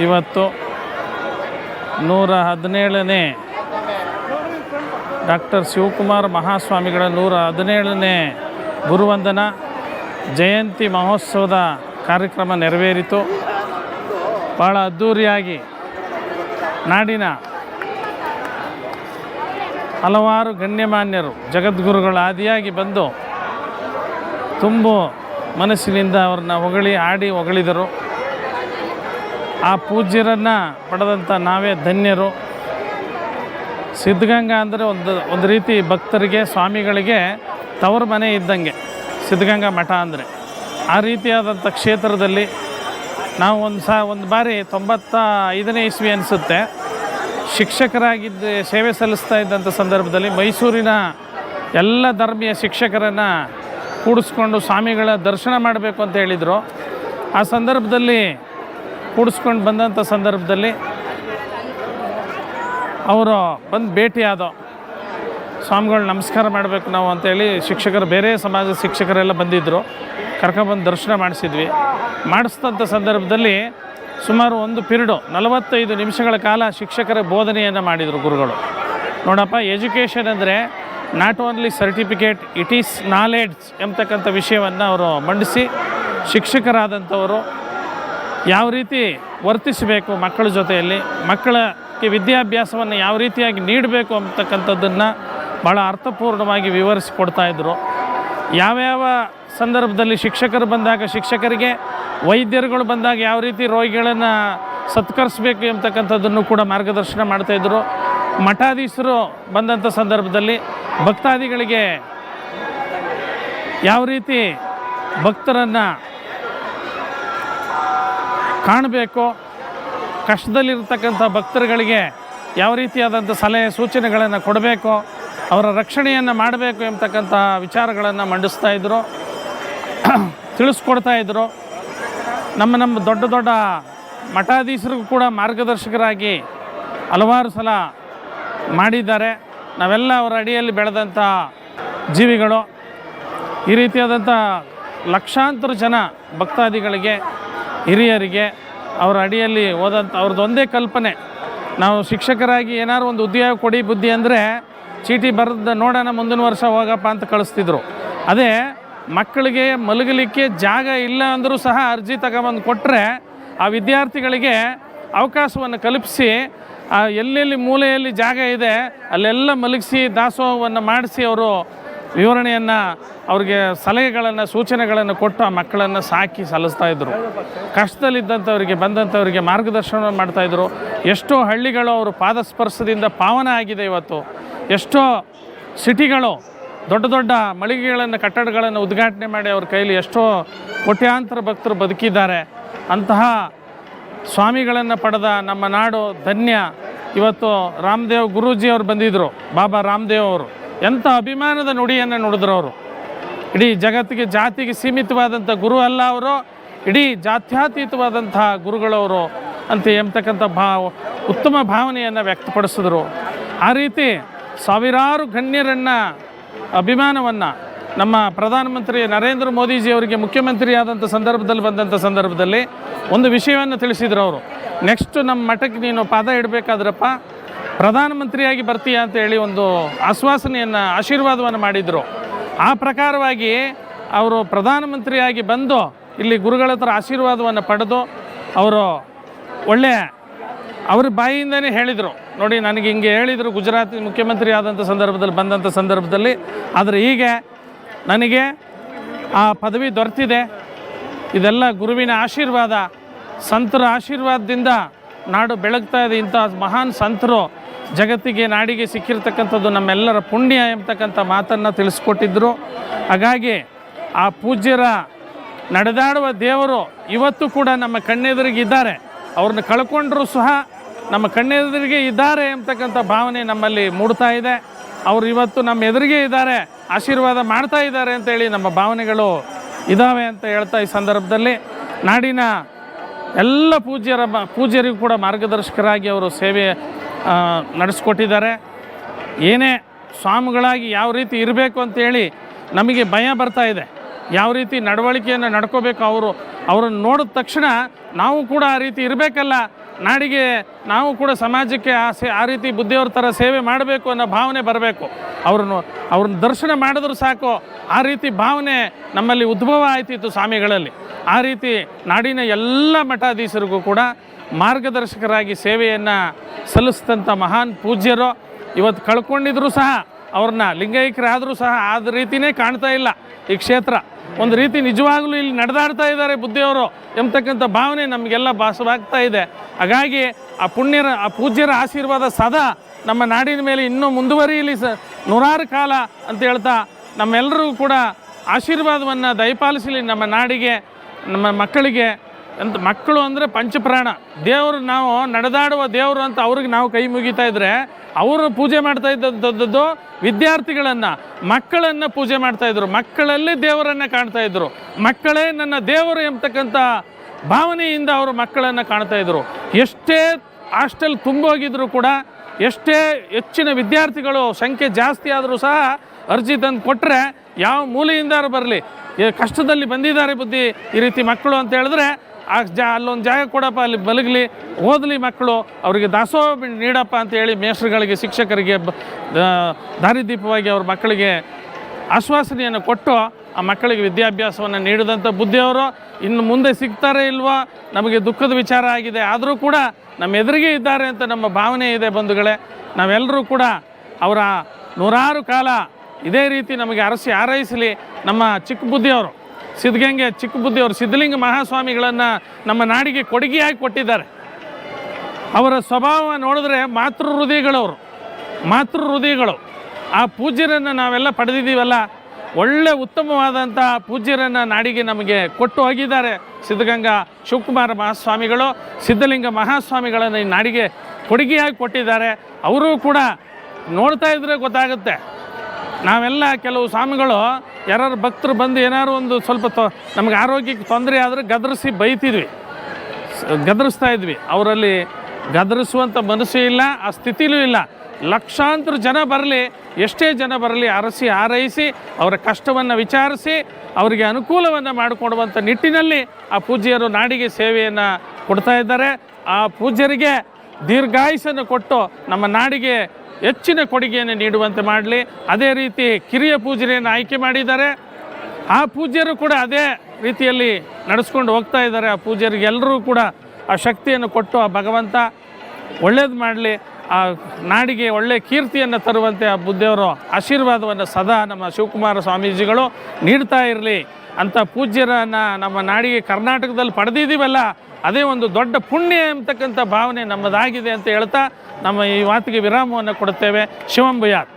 ಇವತ್ತು ನೂರ ಹದಿನೇಳನೇ ಡಾಕ್ಟರ್ ಶಿವಕುಮಾರ್ ಮಹಾಸ್ವಾಮಿಗಳ ನೂರ ಹದಿನೇಳನೇ ಗುರುವಂದನ. ಜಯಂತಿ ಮಹೋತ್ಸವದ ಕಾರ್ಯಕ್ರಮ ನೆರವೇರಿತು. ಭಾಳ ಅದ್ಧೂರಿಯಾಗಿ ನಾಡಿನ ಹಲವಾರು ಗಣ್ಯಮಾನ್ಯರು, ಜಗದ್ಗುರುಗಳ ಆದಿಯಾಗಿ ಬಂದು ತುಂಬು ಮನಸ್ಸಿನಿಂದ ಅವ್ರನ್ನ ಹೊಗಳಿ, ಆಡಿ ಹೊಗಳಿದರು. ಆ ಪೂಜ್ಯರನ್ನು ಪಡೆದಂಥ ನಾವೇ ಧನ್ಯರು. ಸಿದ್ಧಗಂಗಾ ಅಂದರೆ ಒಂದು ಒಂದು ರೀತಿ ಭಕ್ತರಿಗೆ, ಸ್ವಾಮಿಗಳಿಗೆ ತವರು ಮನೆ ಇದ್ದಂಗೆ ಸಿದ್ಧಗಂಗಾ ಮಠ ಅಂದರೆ. ಆ ರೀತಿಯಾದಂಥ ಕ್ಷೇತ್ರದಲ್ಲಿ ನಾವು ಒಂದು ಸಹ ಒಂದು ಬಾರಿ ತೊಂಬತ್ತ ಐದನೇ ಇಸ್ವಿ ಅನಿಸುತ್ತೆ. ಶಿಕ್ಷಕರಾಗಿದ್ದ, ಸೇವೆ ಸಲ್ಲಿಸ್ತಾ ಇದ್ದಂಥ ಸಂದರ್ಭದಲ್ಲಿ ಮೈಸೂರಿನ ಎಲ್ಲ ಧರ್ಮೀಯ ಶಿಕ್ಷಕರನ್ನು ಕೂಡಿಸ್ಕೊಂಡು ಸ್ವಾಮಿಗಳ ದರ್ಶನ ಮಾಡಬೇಕು ಅಂತ ಹೇಳಿದರು. ಆ ಸಂದರ್ಭದಲ್ಲಿ ಕೂಡಿಸ್ಕೊಂಡು ಬಂದಂಥ ಸಂದರ್ಭದಲ್ಲಿ ಅವರು ಬಂದು ಭೇಟಿಯಾದ ಸ್ವಾಮಿಗಳು ನಮಸ್ಕಾರ ಮಾಡಬೇಕು ನಾವು ಅಂತೇಳಿ ಶಿಕ್ಷಕರು, ಬೇರೆ ಸಮಾಜದ ಶಿಕ್ಷಕರೆಲ್ಲ ಬಂದಿದ್ದರು. ಕರ್ಕೊಬಂದು ದರ್ಶನ ಮಾಡಿಸಿದ್ವಿ. ಮಾಡಿಸಿದಂಥ ಸಂದರ್ಭದಲ್ಲಿ ಸುಮಾರು ಒಂದು ಪಿರಿಡು, ನಲವತ್ತೈದು ನಿಮಿಷಗಳ ಕಾಲ ಶಿಕ್ಷಕರ ಬೋಧನೆಯನ್ನು ಮಾಡಿದರು ಗುರುಗಳು. ನೋಡಪ್ಪ, ಎಜುಕೇಷನ್ ಅಂದರೆ not only certificate, it is knowledge ಎಂಬತಕ್ಕಂಥ ವಿಷಯವನ್ನು ಅವರು ಮಂಡಿಸಿ ಶಿಕ್ಷಕರಾದಂಥವರು ಯಾವ ರೀತಿ ವರ್ತಿಸಬೇಕು ಮಕ್ಕಳ ಜೊತೆಯಲ್ಲಿ? ಮಕ್ಕಳ ವಿದ್ಯಾಭ್ಯಾಸವನ್ನು ಯಾವ ರೀತಿಯಾಗಿ ನೀಡಬೇಕು ಅಂತಕ್ಕಂಥದ್ದನ್ನು ಭಾಳ ಅರ್ಥಪೂರ್ಣವಾಗಿ ವಿವರಿಸಿಕೊಡ್ತಾ ಇದ್ದರು ಯಾವ್ಯಾವ ಸಂದರ್ಭದಲ್ಲಿ ಶಿಕ್ಷಕರು ಬಂದಾಗ ಶಿಕ್ಷಕರಿಗೆ, ವೈದ್ಯರುಗಳು ಬಂದಾಗ ಯಾವ ರೀತಿ ರೋಗಿಗಳನ್ನು ಸತ್ಕರಿಸಬೇಕು ಎಂಬತಕ್ಕಂಥದ್ದನ್ನು ಕೂಡ ಮಾರ್ಗದರ್ಶನ ಮಾಡ್ತಾಯಿದ್ರು ಮಠಾಧೀಶರು ಬಂದಂಥ ಸಂದರ್ಭದಲ್ಲಿ ಭಕ್ತಾದಿಗಳಿಗೆ ಯಾವ ರೀತಿ ಭಕ್ತರನ್ನು ಕಾಣಬೇಕು. ಕಷ್ಟದಲ್ಲಿರ್ತಕ್ಕಂಥ ಭಕ್ತರುಗಳಿಗೆ ಯಾವ ರೀತಿಯಾದಂಥ ಸಲಹೆ, ಸೂಚನೆಗಳನ್ನು ಕೊಡಬೇಕು, ಅವರ ರಕ್ಷಣೆಯನ್ನು ಮಾಡಬೇಕು ಎಂಬತಕ್ಕಂಥ ವಿಚಾರಗಳನ್ನು ಮಂಡಿಸ್ತಾ ಇದ್ದರು ತಿಳಿಸ್ಕೊಡ್ತಾ ಇದ್ದರು ನಮ್ಮ ನಮ್ಮ ದೊಡ್ಡ ದೊಡ್ಡ ಮಠಾಧೀಶರಿಗೂ ಕೂಡ ಮಾರ್ಗದರ್ಶಕರಾಗಿ ಹಲವಾರು ಸಲ ಮಾಡಿದ್ದಾರೆ. ನಾವೆಲ್ಲ ಅವರ ಅಡಿಯಲ್ಲಿ ಬೆಳೆದಂಥ ಜೀವಿಗಳು. ಈ ರೀತಿಯಾದಂಥ ಲಕ್ಷಾಂತರ ಜನ ಭಕ್ತಾದಿಗಳಿಗೆ ಹಿರಿಯರಿಗೆ ಅವರ ಅಡಿಯಲ್ಲಿ ಓದಂಥ ಅವ್ರದ್ದೊಂದೇ ಕಲ್ಪನೆ. ನಾವು ಶಿಕ್ಷಕರಾಗಿ ಏನಾದ್ರು ಒಂದು ಉದ್ಯೋಗ ಕೊಡಿ ಬುದ್ಧಿ ಅಂದರೆ ಚೀಟಿ ಬರೆದ ನೋಡೋಣ ಮುಂದಿನ ವರ್ಷ ಹೋಗಪ್ಪ ಅಂತ ಕಳಿಸ್ತಿದ್ರು. ಅದೇ ಮಕ್ಕಳಿಗೆ ಮಲಗಲಿಕ್ಕೆ ಜಾಗ ಇಲ್ಲ ಅಂದರೂ ಸಹ ಅರ್ಜಿ ತಗೊಬಂದು ಕೊಟ್ಟರೆ ಆ ವಿದ್ಯಾರ್ಥಿಗಳಿಗೆ ಅವಕಾಶವನ್ನು ಕಲ್ಪಿಸಿ, ಆ ಎಲ್ಲೆಲ್ಲಿ ಮೂಲೆಯಲ್ಲಿ ಜಾಗ ಇದೆ ಅಲ್ಲೆಲ್ಲ ಮಲಗಿಸಿ ದಾಸೋಹವನ್ನು ಮಾಡಿಸಿ ಅವರು ವಿವರಣೆಯನ್ನು ಅವ್ರಿಗೆ ಸಲಹೆಗಳನ್ನು, ಸೂಚನೆಗಳನ್ನು ಕೊಟ್ಟು ಆ ಮಕ್ಕಳನ್ನು ಸಾಕಿ ಸಲ್ಲಿಸ್ತಾ ಇದ್ದರು ಕಷ್ಟದಲ್ಲಿದ್ದಂಥವರಿಗೆ, ಬಂದಂಥವರಿಗೆ ಮಾರ್ಗದರ್ಶನ ಮಾಡ್ತಾಯಿದ್ರು ಎಷ್ಟೋ ಹಳ್ಳಿಗಳು ಅವರು ಪಾದಸ್ಪರ್ಶದಿಂದ ಪಾವನ ಆಗಿದೆ ಇವತ್ತು. ಎಷ್ಟೋ ಸಿಟಿಗಳು ದೊಡ್ಡ ದೊಡ್ಡ ಮಳಿಗೆಗಳನ್ನು, ಕಟ್ಟಡಗಳನ್ನು ಉದ್ಘಾಟನೆ ಮಾಡಿ ಅವ್ರ ಕೈಲಿ ಎಷ್ಟೋ ಕೋಟ್ಯಾಂತರ ಭಕ್ತರು ಬದುಕಿದ್ದಾರೆ. ಅಂತಹ ಸ್ವಾಮಿಗಳನ್ನು ಪಡೆದ ನಮ್ಮ ನಾಡು ಧನ್ಯ. ಇವತ್ತು ರಾಮದೇವ್ ಗುರೂಜಿ ಅವರು ಬಂದಿದ್ದರು ಬಾಬಾ ರಾಮದೇವ್ ಅವರು. ಎಂಥ ಅಭಿಮಾನದ ನುಡಿಯನ್ನು ನುಡಿದ್ರು ಅವರು. ಇಡೀ ಜಗತ್ತಿಗೆ ಜಾತಿಗೆ ಸೀಮಿತವಾದಂಥ ಗುರು ಅಲ್ಲ ಅವರು, ಇಡೀ ಜಾತ್ಯಾತೀತವಾದಂಥ ಗುರುಗಳವರು ಅಂತ ಎಂಬತಕ್ಕಂಥ ಭಾವ, ಉತ್ತಮ ಭಾವನೆಯನ್ನು ವ್ಯಕ್ತಪಡಿಸಿದ್ರು. ಆ ರೀತಿ ಸಾವಿರಾರು ಗಣ್ಯರನ್ನು, ಅಭಿಮಾನವನ್ನು ನಮ್ಮ ಪ್ರಧಾನಮಂತ್ರಿ ನರೇಂದ್ರ ಮೋದಿಜಿಯವರಿಗೆ ಮುಖ್ಯಮಂತ್ರಿ ಆದಂಥ ಸಂದರ್ಭದಲ್ಲಿ ಬಂದಂಥ ಸಂದರ್ಭದಲ್ಲಿ ಒಂದು ವಿಷಯವನ್ನು ತಿಳಿಸಿದ್ರು ಅವರು. ನೆಕ್ಸ್ಟ್ ನಮ್ಮ ಮಠಕ್ಕೆ ನೀನು ಪಾದ ಇಡಬೇಕಾದ್ರಪ್ಪ ಪ್ರಧಾನಮಂತ್ರಿಯಾಗಿ ಬರ್ತೀಯ ಅಂತ ಹೇಳಿ ಒಂದು ಆಶ್ವಾಸನೆಯನ್ನು, ಆಶೀರ್ವಾದವನ್ನು ಮಾಡಿದರು. ಆ ಪ್ರಕಾರವಾಗಿ ಅವರು ಪ್ರಧಾನಮಂತ್ರಿಯಾಗಿ ಬಂದು ಇಲ್ಲಿ ಗುರುಗಳ ಹತ್ರ ಆಶೀರ್ವಾದವನ್ನು ಪಡೆದು ಅವರು ಒಳ್ಳೆಯ ಅವ್ರ ಬಾಯಿಯಿಂದನೇ ಹೇಳಿದರು. ನೋಡಿ, ನನಗೆ ಹಿಂಗೆ ಹೇಳಿದರು ಗುಜರಾತ್ ಮುಖ್ಯಮಂತ್ರಿ ಆದಂಥ ಸಂದರ್ಭದಲ್ಲಿ ಬಂದಂಥ ಸಂದರ್ಭದಲ್ಲಿ. ಆದರೆ ಹೀಗೆ ನನಗೆ ಆ ಪದವಿ ದೊರೆತಿದೆ. ಇದೆಲ್ಲ ಗುರುವಿನ ಆಶೀರ್ವಾದ, ಸಂತರ ಆಶೀರ್ವಾದದಿಂದ ನಾಡು ಬೆಳಗ್ತಾ ಇದೆ ಇಂತಹ ಮಹಾನ್ ಸಂತರು ಜಗತ್ತಿಗೆ, ನಾಡಿಗೆ ಸಿಕ್ಕಿರ್ತಕ್ಕಂಥದ್ದು ನಮ್ಮೆಲ್ಲರ ಪುಣ್ಯ ಎಂಬತಕ್ಕಂಥ ಮಾತನ್ನು ತಿಳಿಸ್ಕೊಟ್ಟಿದ್ದರು ಹಾಗಾಗಿ ಆ ಪೂಜ್ಯರ ನಡೆದಾಡುವ ದೇವರು ಇವತ್ತು ಕೂಡ ನಮ್ಮ ಕಣ್ಣೆದುರಿಗೆ ಇದ್ದಾರೆ ಅವ್ರನ್ನ ಕಳ್ಕೊಂಡ್ರೂ ಸಹ ನಮ್ಮ ಕಣ್ಣೆದುರಿಗೆ ಇದ್ದಾರೆ ಎಂಬತಕ್ಕಂಥ ಭಾವನೆ ನಮ್ಮಲ್ಲಿ ಮೂಡ್ತಾ ಇದೆ. ಅವರು ಇವತ್ತು ನಮ್ಮ ಎದುರಿಗೆ ಇದ್ದಾರೆ, ಆಶೀರ್ವಾದ ಮಾಡ್ತಾ ಇದ್ದಾರೆ ಅಂತೇಳಿ ನಮ್ಮ ಭಾವನೆಗಳು ಇದ್ದಾವೆ ಅಂತ ಹೇಳ್ತಾ ಈ ಸಂದರ್ಭದಲ್ಲಿ ನಾಡಿನ ಎಲ್ಲ ಪೂಜ್ಯರ ಪೂಜ್ಯರಿಗೂ ಕೂಡ ಮಾರ್ಗದರ್ಶಕರಾಗಿ ಅವರು ಸೇವೆ ನಡೆಸ್ಕೊಟ್ಟಿದ್ದಾರೆ. ಏನೇ ಸ್ವಾಮಿಗಳಾಗಿ ಯಾವ ರೀತಿ ಇರಬೇಕು ಅಂತೇಳಿ ನಮಗೆ ಭಯ ಬರ್ತಾ ಇದೆ. ಯಾವ ರೀತಿ ನಡವಳಿಕೆಯನ್ನು ನಡ್ಕೋಬೇಕು ಅವರು, ಅವರನ್ನು ನೋಡಿದ ತಕ್ಷಣ ನಾವು ಕೂಡ ಆ ರೀತಿ ಇರಬೇಕಲ್ಲ. ನಾಡಿಗೆ ನಾವು ಕೂಡ ಸಮಾಜಕ್ಕೆ ಆ ಸೇ ಆ ರೀತಿ ಬುದ್ಧಿಯವ್ರ ಥರ ಸೇವೆ ಮಾಡಬೇಕು ಅನ್ನೋ ಭಾವನೆ ಬರಬೇಕು. ಅವ್ರನ್ನು ಅವ್ರನ್ನ ದರ್ಶನ ಮಾಡಿದ್ರು ಸಾಕು. ಆ ರೀತಿ ಭಾವನೆ ನಮ್ಮಲ್ಲಿ ಉದ್ಭವ ಆಯ್ತಿತ್ತು ಸ್ವಾಮಿಗಳಲ್ಲಿ. ಆ ರೀತಿ ನಾಡಿನ ಎಲ್ಲ ಮಠಾಧೀಶರಿಗೂ ಕೂಡ ಮಾರ್ಗದರ್ಶಕರಾಗಿ ಸೇವೆಯನ್ನು ಸಲ್ಲಿಸಿದಂಥ ಮಹಾನ್ ಪೂಜ್ಯರು ಇವತ್ತು ಕಳ್ಕೊಂಡಿದ್ರು ಸಹ ಅವ್ರನ್ನ ಲಿಂಗೈಕ್ಯರಾದರೂ ಸಹ ಆದ ರೀತಿನೇ ಕಾಣ್ತಾ ಇಲ್ಲ ಈ ಕ್ಷೇತ್ರ. ಒಂದು ರೀತಿ ನಿಜವಾಗ್ಲೂ ಇಲ್ಲಿ ನಡೆದಾಡ್ತಾ ಇದ್ದಾರೆ ಬುದ್ಧಿಯವರು ಎಂಬತಕ್ಕಂಥ ಭಾವನೆ ನಮಗೆಲ್ಲ ಭಾಸವಾಗ್ತಾ ಇದೆ. ಹಾಗಾಗಿ ಆ ಪುಣ್ಯರ, ಆ ಪೂಜ್ಯರ ಆಶೀರ್ವಾದ ಸದಾ ನಮ್ಮ ನಾಡಿನ ಮೇಲೆ ಇನ್ನೂ ಮುಂದುವರಿಯಲಿ ಸ ನೂರಾರು ಕಾಲ ಅಂತ ಹೇಳ್ತಾ ನಮ್ಮೆಲ್ಲರಿಗೂ ಕೂಡ ಆಶೀರ್ವಾದವನ್ನು ದಯಪಾಲಿಸಲಿ ನಮ್ಮ ನಾಡಿಗೆ, ನಮ್ಮ ಮಕ್ಕಳಿಗೆ ಅಂತ ಮಕ್ಕಳು ಅಂದರೆ ಪಂಚಪ್ರಾಣ. ದೇವರು ನಾವು ನಡೆದಾಡುವ ದೇವರು ಅಂತ ಅವ್ರಿಗೆ ನಾವು ಕೈ ಮುಗಿತಾ ಇದ್ರೆ ಅವರು ಪೂಜೆ ಮಾಡ್ತಾ ಇದ್ದದ್ದು ವಿದ್ಯಾರ್ಥಿಗಳನ್ನು, ಮಕ್ಕಳನ್ನು ಪೂಜೆ ಮಾಡ್ತಾ ಇದ್ರು. ಮಕ್ಕಳಲ್ಲಿ ದೇವರನ್ನು ಕಾಣ್ತಾ ಇದ್ರು. ಮಕ್ಕಳೇ ನನ್ನ ದೇವರು ಎಂಬತಕ್ಕಂಥ ಭಾವನೆಯಿಂದ ಅವರು ಮಕ್ಕಳನ್ನು ಕಾಣ್ತಾ ಇದ್ರು. ಎಷ್ಟೇ ಹಾಸ್ಟೆಲ್ ತುಂಬೋಗಿದ್ರು ಕೂಡ, ಎಷ್ಟೇ ಹೆಚ್ಚಿನ ವಿದ್ಯಾರ್ಥಿಗಳು ಸಂಖ್ಯೆ ಜಾಸ್ತಿ ಆದರೂ ಸಹ ಅರ್ಜಿ ತಂದು ಕೊಟ್ಟರೆ ಯಾವ ಮೂಲೆಯಿಂದಾರು ಬರಲಿ. ಕಷ್ಟದಲ್ಲಿ ಬಂದಿದ್ದಾರೆ ಬುದ್ಧಿ ಈ ರೀತಿ ಮಕ್ಕಳು ಅಂತ ಹೇಳಿದ್ರೆ ಆ ಜಾ ಅಲ್ಲೊಂದು ಜಾಗ ಕೊಡಪ್ಪ, ಅಲ್ಲಿ ಬಲಗಲಿ, ಓದಲಿ ಮಕ್ಕಳು, ಅವರಿಗೆ ದಾಸೋಹ ನೀಡಪ್ಪ ಅಂತ ಹೇಳಿ ಮೇಷ್ಟ್ರುಗಳಿಗೆ ಶಿಕ್ಷಕರಿಗೆ ದಾರಿದೀಪವಾಗಿ ಅವ್ರ ಮಕ್ಕಳಿಗೆ ಆಶ್ವಾಸನೆಯನ್ನು ಕೊಟ್ಟು ಆ ಮಕ್ಕಳಿಗೆ ವಿದ್ಯಾಭ್ಯಾಸವನ್ನು ನೀಡಿದಂಥ ಬುದ್ಧಿಯವರು ಇನ್ನು ಮುಂದೆ ಸಿಗ್ತಾರೆ ಇಲ್ವೋ? ನಮಗೆ ದುಃಖದ ವಿಚಾರ ಆಗಿದೆ. ಆದರೂ ಕೂಡ ನಮ್ಮ ಎದುರಿಗೆ ಇದ್ದಾರೆ ಅಂತ ನಮ್ಮ ಭಾವನೆ ಇದೆ ಬಂಧುಗಳೇ. ನಾವೆಲ್ಲರೂ ಕೂಡ ಅವರ ನೂರಾರು ಕಾಲ ಇದೇ ರೀತಿ ನಮಗೆ ಅರಸಿ ಆರೈಸಲಿ ನಮ್ಮ ಚಿಕ್ಕ ಬುದ್ಧಿಯವರು. ಸಿದ್ಧಗಂಗೆ ಚಿಕ್ಕ ಬುದ್ಧಿಯವರು ಸಿದ್ಧಲಿಂಗ ಮಹಾಸ್ವಾಮಿಗಳನ್ನು ನಮ್ಮ ನಾಡಿಗೆ ಕೊಡುಗೆಯಾಗಿ ಕೊಟ್ಟಿದ್ದಾರೆ. ಅವರ ಸ್ವಭಾವ ನೋಡಿದ್ರೆ ಮಾತೃ ಹೃದಯಗಳವರು, ಮಾತೃ ಹೃದಯಗಳು. ಆ ಪೂಜ್ಯರನ್ನು ನಾವೆಲ್ಲ ಪಡೆದಿದ್ದೀವಲ್ಲ, ಒಳ್ಳೆ ಉತ್ತಮವಾದಂಥ ಪೂಜ್ಯರನ್ನು ನಾಡಿಗೆ ನಮಗೆ ಕೊಟ್ಟು ಹೋಗಿದ್ದಾರೆ ಸಿದ್ಧಗಂಗಾ ಶಿವಕುಮಾರ ಮಹಾಸ್ವಾಮಿಗಳು. ಸಿದ್ಧಲಿಂಗ ಮಹಾಸ್ವಾಮಿಗಳನ್ನು ಈ ನಾಡಿಗೆ ಕೊಡುಗೆಯಾಗಿ ಕೊಟ್ಟಿದ್ದಾರೆ. ಅವರು ಕೂಡ ನೋಡ್ತಾ ಇದ್ರೆ ಗೊತ್ತಾಗುತ್ತೆ. ನಾವೆಲ್ಲ ಕೆಲವು ಸ್ವಾಮಿಗಳು ಯಾರು ಭಕ್ತರು ಬಂದು ಏನಾದ್ರು ಒಂದು ಸ್ವಲ್ಪ ತೊ, ನಮಗೆ ಆರೋಗ್ಯಕ್ಕೆ ತೊಂದರೆ ಆದರೆ ಗದರಿಸಿ ಬೈತಿದ್ವಿ. ಗದರಿಸ್ತಾ ಇದ್ವಿ. ಅವರಲ್ಲಿ ಗದರಿಸುವಂಥ ಮನಸ್ಸು ಇಲ್ಲ, ಆ ಸ್ಥಿತಿಲೂ ಇಲ್ಲ. ಲಕ್ಷಾಂತರ ಜನ ಬರಲಿ, ಎಷ್ಟೇ ಜನ ಬರಲಿ, ಅರಸಿ, ಆರೈಸಿ, ಅವರ ಕಷ್ಟವನ್ನು ವಿಚಾರಿಸಿ, ಅವರಿಗೆ ಅನುಕೂಲವನ್ನು ಮಾಡಿಕೊಡುವಂಥ ನಿಟ್ಟಿನಲ್ಲಿ ಆ ಪೂಜ್ಯರು ನಾಡಿಗೆ ಸೇವೆಯನ್ನು ಕೊಡ್ತಾ ಇದ್ದಾರೆ. ಆ ಪೂಜ್ಯರಿಗೆ ದೀರ್ಘಾಯುಸನ್ನು ಕೊಟ್ಟು ನಮ್ಮ ನಾಡಿಗೆ ಹೆಚ್ಚಿನ ಕೊಡುಗೆಯನ್ನು ನೀಡುವಂತೆ ಮಾಡಲಿ. ಅದೇ ರೀತಿ ಕಿರಿಯ ಪೂಜೆಯನ್ನು ಆಯ್ಕೆ ಮಾಡಿದ್ದಾರೆ. ಆ ಪೂಜ್ಯರು ಕೂಡ ಅದೇ ರೀತಿಯಲ್ಲಿ ನಡೆಸ್ಕೊಂಡು ಹೋಗ್ತಾ ಇದ್ದಾರೆ. ಆ ಪೂಜ್ಯರಿಗೆ ಎಲ್ಲರೂ ಕೂಡ ಆ ಶಕ್ತಿಯನ್ನು ಕೊಟ್ಟು ಆ ಭಗವಂತ ಒಳ್ಳೇದು ಮಾಡಲಿ. ಆ ನಾಡಿಗೆ ಒಳ್ಳೆಯ ಕೀರ್ತಿಯನ್ನು ತರುವಂತೆ ಆ ಬುದ್ಧಿಯವರು ಆಶೀರ್ವಾದವನ್ನು ಸದಾ ನಮ್ಮ ಶಿವಕುಮಾರ ಸ್ವಾಮೀಜಿಗಳು ನೀಡ್ತಾ ಇರಲಿ. ಅಂಥ ಪೂಜ್ಯರನ್ನು ನಮ್ಮ ನಾಡಿಗೆ ಕರ್ನಾಟಕದಲ್ಲಿ ಪಡೆದಿದ್ದೀವಲ್ಲ, ಅದೇ ಒಂದು ದೊಡ್ಡ ಪುಣ್ಯ ಎಂಬತಕ್ಕಂಥ ಭಾವನೆ ನಮ್ಮದಾಗಿದೆ ಅಂತ ಹೇಳ್ತಾ ನಮ್ಮ ಈ ಮಾತಿಗೆ ವಿರಾಮವನ್ನು ಕೊಡುತ್ತೇವೆ. ಶಿವಂಬುಯಾತ್